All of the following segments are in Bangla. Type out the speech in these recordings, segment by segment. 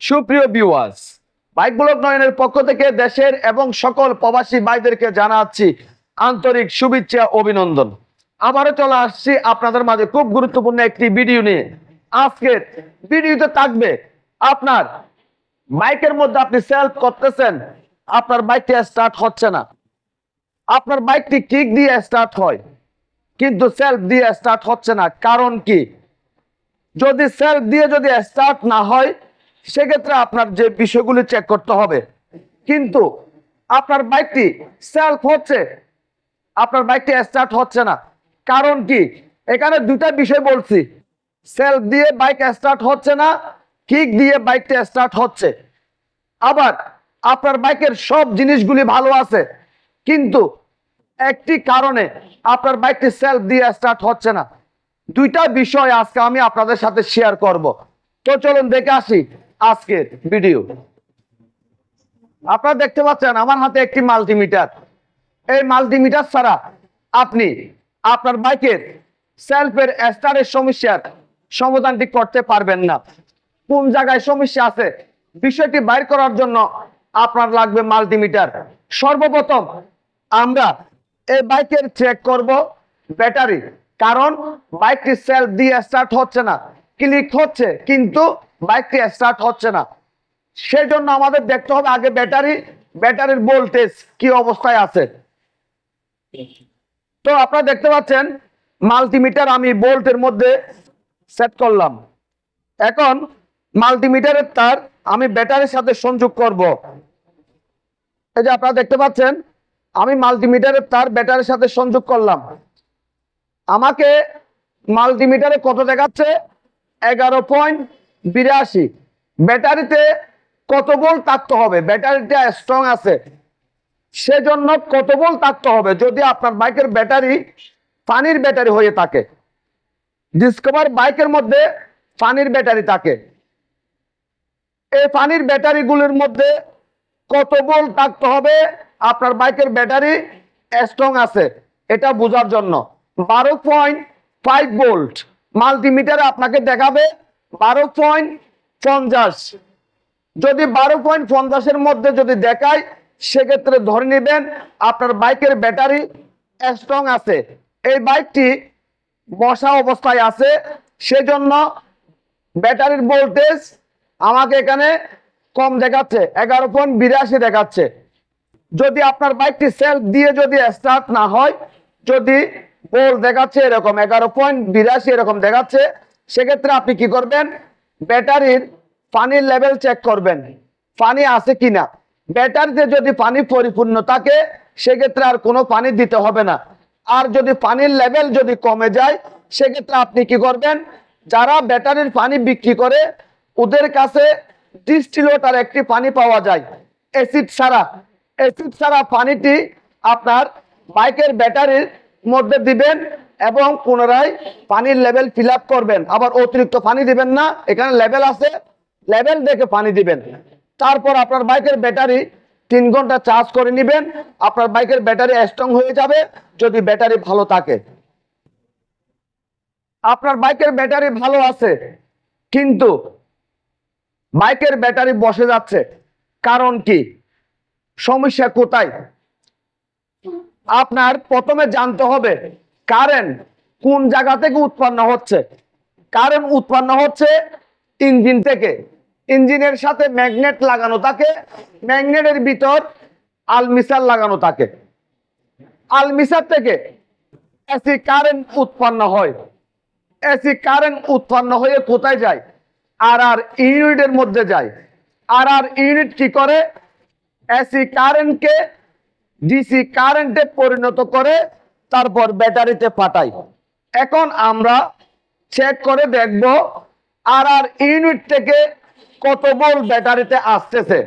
সুপ্রিয় ভিউয়ার্স বাইক ব্লক নয়নের পক্ষ থেকে দেশের এবং সকল প্রবাসী ভাইদেরকে জানাচ্ছি আন্তরিক শুভেচ্ছা, অভিনন্দন। আবারও চলে আসছি আপনাদের মাঝে খুব গুরুত্বপূর্ণ একটি ভিডিও নিয়ে। আজকের ভিডিওতে থাকবে আপনার বাইকের মধ্যে আপনি সেলফ করতেছেন, আপনার বাইকটি স্টার্ট হচ্ছে না। আপনার বাইকটি কিক দিয়ে স্টার্ট হয়, কিন্তু সেলফ দিয়ে স্টার্ট হচ্ছে না। কারণ কি? যদি সেলফ দিয়ে যদি স্টার্ট না হয় সেক্ষেত্রে আপনার যে বিষয়গুলি চেক করতে হবে। কিন্তু আপনার বাইকটি সেলফ হচ্ছে, আপনার বাইকটি স্টার্ট হচ্ছে না। কারণ কি? এখানে দুটা বিষয় বলছি। সেলফ দিয়ে বাইক স্টার্ট হচ্ছে না কিক দিয়ে বাইকটা স্টার্ট হচ্ছে। আবার আপনার বাইকের সব জিনিসগুলি ভালো আছে, কিন্তু একটি কারণে আপনার বাইকটি সেলফ দিয়ে স্টার্ট হচ্ছে না। দুইটা বিষয় আজকে আমি আপনাদের সাথে শেয়ার করব। তো চলুন দেখে আসি। আজকের ভিডিও। আপনারা দেখতে পাচ্ছেন আমার হাতে একটি মাল্টিমিটার। এই মাল্টিমিটার ছাড়া আপনি আপনার বাইকের সেলফের স্টারের সমস্যার সমাধানটি করতে পারবেন না। কোন জায়গায় সমস্যা আছে, বিষয়টি বাইর করার জন্য আপনার লাগবে মাল্টিমিটার। সর্বপ্রথম আমরা এই বাইকের চেক করব ব্যাটারি কারণ বাইকটি সেলফ দিয়ে স্টার্ট হচ্ছে না। ক্লিক হচ্ছে, কিন্তু বাইকটি স্টার্ট হচ্ছে না। সেই জন্য আমাদের দেখতে হবে আগে ব্যাটারি ব্যাটারির ভোল্টেজ কি অবস্থায় আছে। তো আপনারা দেখতে পাচ্ছেন মাল্টিমিটার আমি ভোল্টের মধ্যে সেট করলাম। এখন মাল্টিমিটারের তার আমি ব্যাটারির সাথে সংযোগ করব। এই যে আপনারা দেখতে পাচ্ছেন, আমি মাল্টিমিটারের তার ব্যাটারির সাথে সংযোগ করলাম। আমাকে মাল্টিমিটারে কত দেখাচ্ছে? এগারো পয়েন্ট বিরাশি। ব্যাটারিতে কত ভোল্ট থাকতে হবে? ব্যাটারিটা স্ট্রং আছে। সেজন্য কত ভোল্ট থাকতে হবে? যদি আপনার বাইকের ব্যাটারি পানির ব্যাটারি হয়ে থাকে। ডিসকভার বাইকের মধ্যে পানির ব্যাটারি থাকে। এই পানির ব্যাটারিগুলোর মধ্যে কত ভোল্ট থাকতে হবে? আপনার বাইকের ব্যাটারি স্ট্রং আছে। এটা বোঝার জন্য। বারো পয়েন্ট ফাইভ ভোল্ট। মাল্টিমিটারে আপনাকে দেখাবে বারো পয়েন্ট পঞ্চাশ। যদি বারো পয়েন্ট পঞ্চাশের মধ্যে যদি দেখায়, সেক্ষেত্রে ধরে নেবেন আপনার বাইকের ব্যাটারি স্ট্রং আছে। এই বাইকটি বসা অবস্থায় আছে, সেজন্য ব্যাটারির ভোল্টেজ আমাকে এখানে কম দেখাচ্ছে, এগারো পয়েন্ট বিরাশি দেখাচ্ছে। যদি আপনার বাইকটি সেলফ দিয়ে যদি স্টার্ট না হয়, যদি বোল দেখাচ্ছে এরকম এগারো পয়েন্ট বিরাশি এরকম দেখাচ্ছে। সেক্ষেত্রে আপনি কি করবেন? ব্যাটারির পানির লেভেল চেক করবেন। পানি আছে কিনা? ব্যাটারিতে যদি পানি পরিপূর্ণ থাকে, সেক্ষেত্রে আর কোনো পানি দিতে হবে না। আর যদি পানির লেভেল যদি কমে যায়, সেক্ষেত্রে আপনি কি করবেন? যারা ব্যাটারির পানি বিক্রি করে, ওদের কাছে ডিস্টিলোটার একটি পানি পাওয়া যায়। অ্যাসিড ছাড়া। অ্যাসিড ছাড়া পানিটি আপনার বাইকের ব্যাটারির মধ্যে দিবেন এবং পুনরায় পানির লেভেল ফিল করবেন। আবার অতিরিক্ত পানি দিবেন না, এখানে লেভেল আছে, লেভেল দেখে পানি দিবেন। তারপর আপনার বাইকের ব্যাটারি তিন ঘণ্টা চার্জ করে নেবেন, আপনার বাইকের ব্যাটারি স্ট্রং হয়ে যাবে যদি ব্যাটারি ভালো থাকে। আপনার বাইকের ব্যাটারি ভালো আছে, কিন্তু বাইকের ব্যাটারি বসে যাচ্ছে। কারণ কি? সমস্যা কোথায়? আপনার প্রথমে জানতে হবে কারেন্ট কোন জায়গা থেকে উৎপন্ন হচ্ছে। কারেন্ট উৎপন্ন হচ্ছে ইঞ্জিন থেকে। ইঞ্জিনের সাথে ম্যাগনেট লাগানো থাকে। ম্যাগনেটের ভিতর আলমিসার লাগানো থাকে। আলমিসার থেকে এসি কারেন্ট উৎপন্ন হয়। এসি কারেন্ট উৎপন্ন হয়ে কোথায় যায়? আর আর ইউনিটের মধ্যে যায়। আর আর ইউনিট কি করে? এসি কারেন্টকে ডিসি কারেন্টে পরিণত করে তারপর ব্যাটারিতে পাঠাই। এখন আমরা চেক করে দেখব আর আর ইউনিট থেকে কত ভোল্ট ব্যাটারিতে আসতেছে।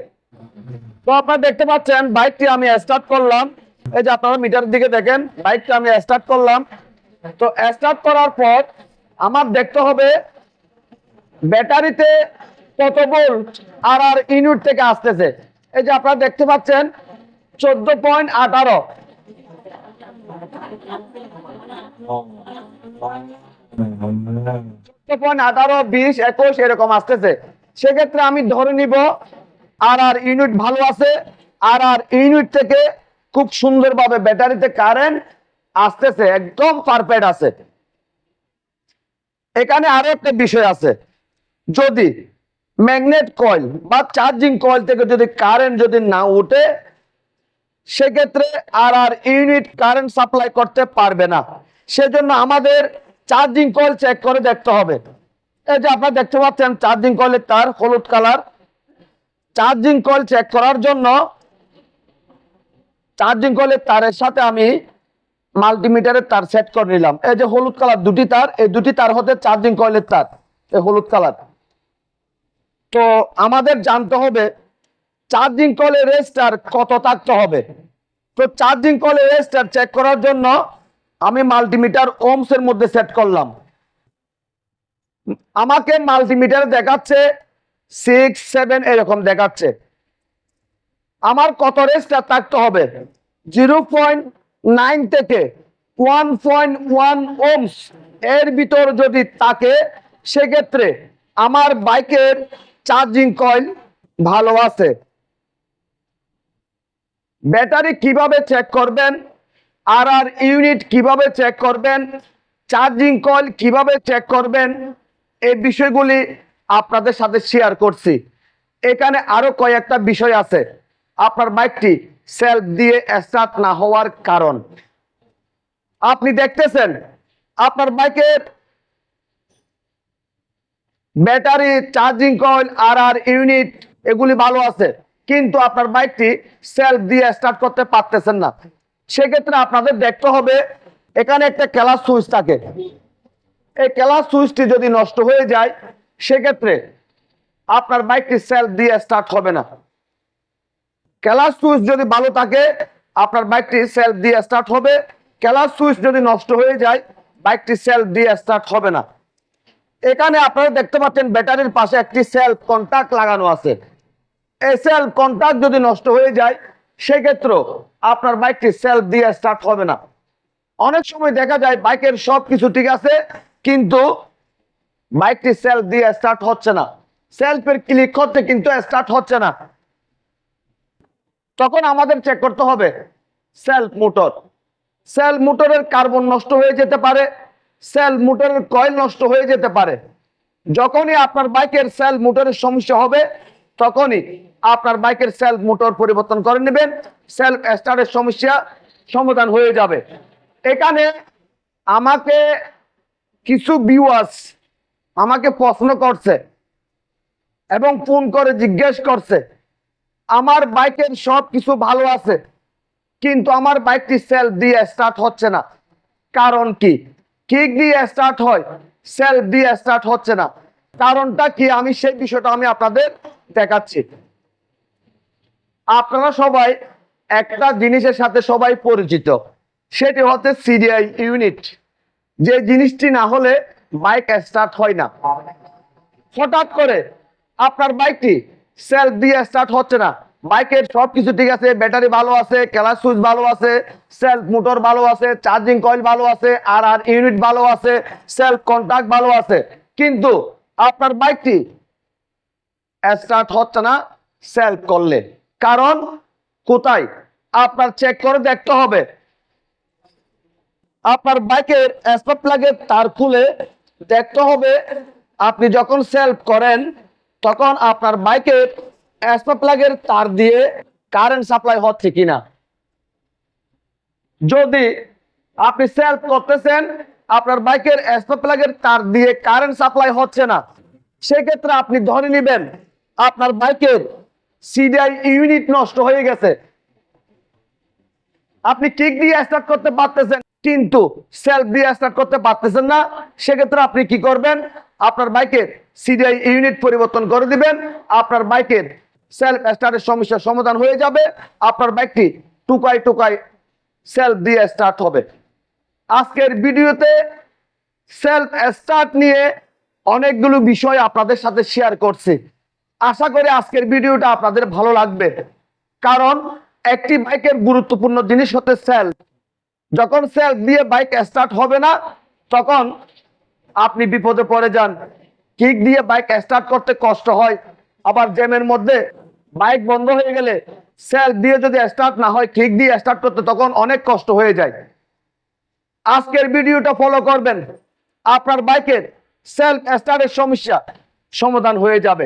তো আপনারা দেখতে পাচ্ছেন, বাইকটি আমি স্টার্ট করলাম। এই যে আপনারা মিটারের দিকে দেখেন, বাইকটা আমি স্টার্ট করলাম। তো স্টার্ট করার পর আমার দেখতে হবে ব্যাটারিতে কত ভোল্ট আর আর ইউনিট থেকে আসতেছে। এই যে আপনারা দেখতে পাচ্ছেন চোদ্দ পয়েন্ট আঠারো। বিশ, একুশ, এরকম আসতেছে। সেক্ষেত্রে আমি ধরে নিব আর আর ইউনিট ভালো আছে। আর আর ইউনিট থেকে খুব সুন্দরভাবে ব্যাটারিতে কারেন্ট আসতেছে, একদম পারফেক্ট আছে। এখানে আরও একটা বিষয় আছে। যদি ম্যাগনেট কয়েল বা চার্জিং কয়েল থেকে যদি কারেন্ট যদি না উঠে সেক্ষেত্রে R R unit current supply করতে পারবে না। সেজন্য আমাদের চার্জিং কয়েল চেক করে দেখতে হবে। এই যে আপনারা দেখতে পাচ্ছেন, চার্জিং কয়েলের তার হলুদ কালার। চার্জিং কয়েল চেক করার জন্য চার্জিং কয়েলের তারের সাথে আমি মাল্টিমিটারের তার সেট করে নিলাম। এই যে হলুদ কালার দুটি তার, এই দুটি তার হতে চার্জিং কয়েলের তার, এই হলুদ কালার। তো আমাদের জানতে হবে চার্জিং কয়েলের রেজিস্টার কত থাকতে হবে? তো চার্জিং কয়েলের রেজিস্টার চেক করার জন্য আমি মাল্টিমিটার ওমস এর মধ্যে সেট করলাম। আমাকে মাল্টিমিটারে দেখাচ্ছে সিক্স সেভেন এরকম দেখাচ্ছে। আমার কত রেজিস্টার থাকতে হবে? জিরো পয়েন্ট নাইন থেকে ওয়ান পয়েন্ট ওয়ান ওমস এর ভিতর যদি থাকে, সেক্ষেত্রে আমার বাইকের চার্জিং কয়েল ভালো আছে। ব্যাটারি কীভাবে চেক করবেন? আর আর ইউনিট কীভাবে চেক করবেন? চার্জিং কয়েল কীভাবে চেক করবেন? এই বিষয়গুলি আপনাদের সাথে শেয়ার করছি। এখানে আরও কয়েকটা বিষয় আছে। আপনার বাইকটি সেলফ দিয়ে স্টার্ট না হওয়ার কারণ। আপনি দেখতেছেন, আপনার বাইকের battery charging coil R R unit এগুলি ভালো আছে। কিন্তু আপনার বাইকটি সেলফ দিয়ে স্টার্ট করতে পারতেছেন না। সেক্ষেত্রে আপনাদের দেখতে হবে, এখানে একটা ক্লাস সুইচ থাকে। এই ক্লাস সুইচটি যদি নষ্ট হয়ে যায়, সেক্ষেত্রে আপনার বাইকটি সেলফ দিয়ে স্টার্ট হবে না। ক্লাস সুইচ যদি ভালো থাকে, আপনার বাইকটি সেলফ দিয়ে স্টার্ট হবে। ক্লাস সুইচ যদি নষ্ট হয়ে যায় বাইকটি সেলফ দিয়ে স্টার্ট হবে না। এখানে আপনারা দেখতে পাচ্ছেন ব্যাটারির পাশে একটি সেলফ কন্টাক্ট লাগানো আছে। এই সেলফ কন্টাক্ট যদি নষ্ট হয়ে যায়, সেক্ষেত্রেও আপনার বাইকটি সেলফ দিয়ে স্টার্ট হবে না। অনেক সময় দেখা যায় বাইকের সব কিছু ঠিক আছে, কিন্তু বাইকটি সেলফ দিয়ে স্টার্ট হচ্ছে না। সেলফের ক্লিক করতে কিন্তু স্টার্ট হচ্ছে না। তখন আমাদের চেক করতে হবে সেলফ মোটর সেলফ মোটরের কার্বন নষ্ট হয়ে যেতে পারে সেলফ মোটরের কয়েল নষ্ট হয়ে যেতে পারে। যখনই আপনার বাইকের সেলফ মোটরের সমস্যা হবে তখনই আপনার বাইকের সেলফ মোটর পরিবর্তন করে নেবেন সেলফ স্টার্টের সমস্যা সমাধান হয়ে যাবে। এখানে আমাকে কিছু ভিউয়ার্স আমাকে প্রশ্ন করছে এবং ফোন করে জিজ্ঞেস করছে, আমার বাইকের সব কিছু ভালো আছে, কিন্তু আমার বাইকটি সেলফ দিয়ে স্টার্ট হচ্ছে না। কারণ কি? কিক দিয়ে স্টার্ট হয় সেলফ দিয়ে স্টার্ট হচ্ছে না। কারণটা কি? আমি সেই বিষয়টা আমি আপনাদের দেখাচ্ছি। আপনারা সবাই একটা জিনিসের সাথে সবাই পরিচিত, সেটি হচ্ছে সিডিআই ইউনিট। যে জিনিসটি না হলে বাইক স্টার্ট হয় না। হঠাৎ করে আপনার বাইকটি সেলফ দিয়ে স্টার্ট হচ্ছে না। বাইকের সব কিছু ঠিক আছে, ব্যাটারি ভালো আছে ক্লাস সুইচ ভালো আছে সেলফ মোটর ভালো আছে চার্জিং কয়েল ভালো আছে আর আর ইউনিট ভালো আছে সেলফ কন্টাক্ট ভালো আছে। কিন্তু আপনার বাইকটি স্টার্ট হচ্ছে না সেলফ করলে। কারণ কোথায়? আপনার চেক করে দেখতে হবে। আপনার বাইকের স্পার্ক প্লাগের তার খুলে দেখতে হবে। আপনি যখন সেলফ করেন, তখন আপনার বাইকের স্পার্ক প্লাগের তার দিয়ে কারেন্ট সাপ্লাই হচ্ছে কিনা। যদি আপনি সেলফ করতেছেন, আপনার বাইকের স্পার্ক প্লাগের তার দিয়ে কারেন্ট সাপ্লাই হচ্ছে না, সেক্ষেত্রে আপনি ধরে নেবেন আপনার বাইকের সিডিআই ইউনিট নষ্ট হয়ে গেছে। আপনি কিক দিয়ে স্টার্ট করতে পারতেছেন, কিন্তু সেলফ দিয়ে স্টার্ট করতে পারতেছেন না। সেক্ষেত্রে আপনি কি করবেন? আপনার বাইকের সিডিআই ইউনিট পরিবর্তন করে দিবেন। আপনার বাইকের সেলফ স্টার্টের সমস্যার সমাধান হয়ে যাবে। আপনার বাইকটি টুকাই টুকাই সেলফ দিয়ে স্টার্ট হবে। আজকের ভিডিওতে সেলফ স্টার্ট নিয়ে অনেকগুলো বিষয় আপনাদের সাথে শেয়ার করছি। আশা করি আজকের ভিডিওটা আপনাদের ভালো লাগবে। কারণ একটি বাইকের গুরুত্বপূর্ণ জিনিস হতে সেলফ যখন সেলফ দিয়ে বাইক স্টার্ট হবে না, তখন আপনি বিপদে পড়ে যান। কিক দিয়ে বাইক স্টার্ট করতে কষ্ট হয়। আবার জ্যামের মধ্যে বাইক বন্ধ হয়ে গেলে সেলফ দিয়ে যদি স্টার্ট না হয়, কিক দিয়ে স্টার্ট করতে, তখন অনেক কষ্ট হয়ে যায়। আজকের ভিডিওটা ফলো করবেন। আপনার বাইকের সেলফ স্টার্টের সমস্যা সমাধান হয়ে যাবে।